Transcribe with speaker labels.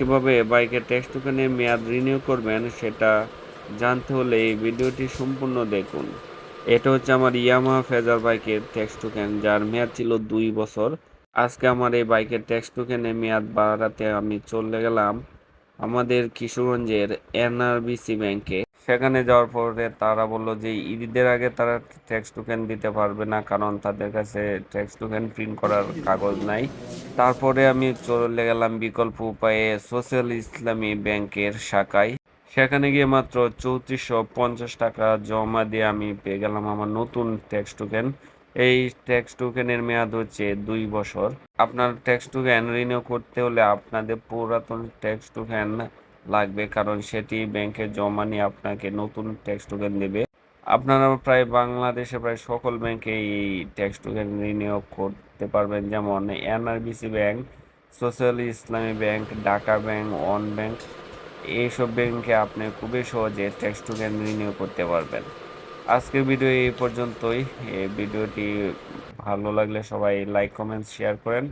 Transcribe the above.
Speaker 1: কীভাবে বাইকের ট্যাক্স টোকেনের মেয়াদ রিনিউ করবেন সেটা জানতে হলে এই ভিডিওটি সম্পূর্ণ দেখুন। এটা হচ্ছে আমার ইয়ামা ফেজার বাইকের ট্যাক্স টোকেন, যার মেয়াদ ছিল দুই বছর। আজকে আমার এই বাইকের ট্যাক্স টোকেনের মেয়াদ বাড়াতে আমি চলে গেলাম আমাদের কিশোরগঞ্জের এনআরবিসি ব্যাংকে। সেখানে যাওয়ার পরে তারা বলল যে ঈদের আগে তারা ট্যাক্স টোকেন দিতে পারবে না, কারণ তাদের কাছে ট্যাক্স টোকেন প্রিন্ট করার কাগজ নাই। তারপরে আমি চলে গেলাম বিকল্প উপায়ে সোশ্যাল ইসলামী ব্যাংকের শাখায়। সেখানে গিয়ে মাত্র চৌত্রিশশো পঞ্চাশ টাকা জমা দিয়ে আমি পেয়ে গেলাম আমার নতুন ট্যাক্স টোকেন এই ট্যাক্স টোকেনের মেয়াদ হচ্ছে দুই বছর। আপনার ট্যাক্স টোকেন রিনিউ করতে হলে আপনাদের পুরাতন ট্যাক্স টোকেন লাগবে, কারণ সেটি ব্যাংকে জমা নিয়ে আপনাকে নতুন ট্যাক্স টোকেন দেবে। আপনারা প্রায় বাংলাদেশে প্রায় সকল ব্যাংকে এই ট্যাক্স টোকেন রিনিউ করতে পারবেন। যেমন NRBC bank social Islami bank Dhaka bank one bank এইসব ব্যাংকে আপনি খুবই সহজে ট্যাক্স টোকেন রিনিউ করতে পারবেন। আজকের ভিডিও এই পর্যন্তই। এই ভিডিওটি ভালো লাগলে সবাই লাইক কমেন্ট শেয়ার করেন।